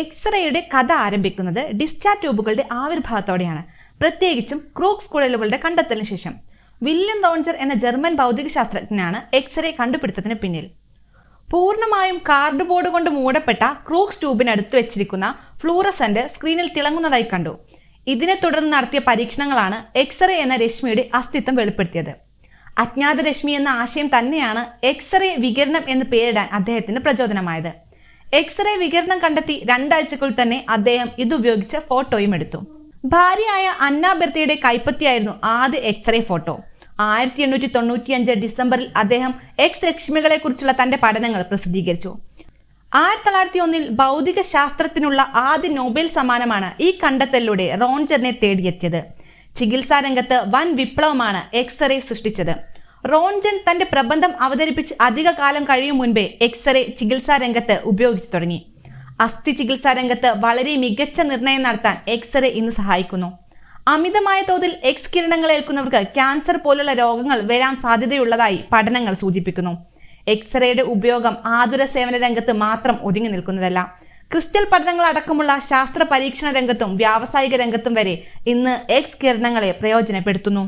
എക്സ്റേയുടെ കഥ ആരംഭിക്കുന്നത് ഡിസ്ചാർജ് ട്യൂബുകളുടെ ആവിർഭാവത്തോടെയാണ്. പ്രത്യേകിച്ചും ക്രൂക്സ് കുഴലുകളുടെ കണ്ടെത്തലിന് ശേഷം. വില്യം റോൺജർ എന്ന ജർമ്മൻ ഭൗതികശാസ്ത്രജ്ഞനാണ് എക്സ്റേ കണ്ടുപിടുത്തത്തിന് പിന്നിൽ. പൂർണമായും കാർഡ് ബോർഡ് കൊണ്ട് മൂടപ്പെട്ട ക്രൂക്സ് ട്യൂബിനടുത്ത് വെച്ചിരിക്കുന്ന ഫ്ലൂറസെന്റ് സ്ക്രീനിൽ തിളങ്ങുന്നതായി കണ്ടു. ഇതിനെ തുടർന്ന് നടത്തിയ പരീക്ഷണങ്ങളാണ് എക്സ്റേ എന്ന രശ്മിയുടെ അസ്തിത്വം വെളിപ്പെടുത്തിയത്. അജ്ഞാത രശ്മി എന്ന ആശയം തന്നെയാണ് എക്സ്റേ വികിരണം എന്ന് പേരിടാൻ അദ്ദേഹത്തിന് പ്രചോദനമായത്. എക്സ്റേ വികിരണം കണ്ടെത്തി രണ്ടാഴ്ചക്കുള്ളിൽ തന്നെ അദ്ദേഹം ഇതുപയോഗിച്ച ഫോട്ടോയും എടുത്തു. ഭാര്യയായ അന്ന ബെർത്തിയുടെ കൈപ്പത്തിയായിരുന്നു ആദ്യ എക്സ്റേ ഫോട്ടോ. ആയിരത്തി എണ്ണൂറ്റി തൊണ്ണൂറ്റി അഞ്ച് ഡിസംബറിൽ അദ്ദേഹം എക്സ് രശ്മികളെ കുറിച്ചുള്ള തന്റെ പഠനങ്ങൾ പ്രസിദ്ധീകരിച്ചു. ആയിരത്തി തൊള്ളായിരത്തി ഒന്നിൽ ഭൗതിക ശാസ്ത്രത്തിനുള്ള ആദ്യ നോബൽ സമ്മാനമാണ് ഈ കണ്ടെത്തലിലൂടെ റോൺജറിനെ തേടിയെത്തിയത്. ചികിത്സാരംഗത്ത് വൻ വിപ്ലവമാണ് എക്സ്റേ സൃഷ്ടിച്ചത്. റോൺജൻ തന്റെ പ്രബന്ധം അവതരിപ്പിച്ച് അധിക കാലം കഴിയും മുൻപേ എക്സ്റേ ചികിത്സാ രംഗത്ത് ഉപയോഗിച്ചു തുടങ്ങി. അസ്ഥി ചികിത്സാ രംഗത്ത് വളരെ മികച്ച നിർണയം നടത്താൻ എക്സ്റേ ഇന്ന് സഹായിക്കുന്നു. അമിതമായ തോതിൽ എക്സ് കിരണങ്ങൾ ഏൽക്കുന്നവർക്ക് ക്യാൻസർ പോലുള്ള രോഗങ്ങൾ വരാൻ സാധ്യതയുള്ളതായി പഠനങ്ങൾ സൂചിപ്പിക്കുന്നു. എക്സ്റേയുടെ ഉപയോഗം ആതുര സേവന രംഗത്ത് മാത്രം ഒതുങ്ങി നിൽക്കുന്നതല്ല. ക്രിസ്റ്റൽ പഠനങ്ങൾ അടക്കമുള്ള ശാസ്ത്ര പരീക്ഷണ രംഗത്തും വ്യാവസായിക രംഗത്തും വരെ ഇന്ന് എക്സ് കിരണങ്ങളെ പ്രയോജനപ്പെടുത്തുന്നു.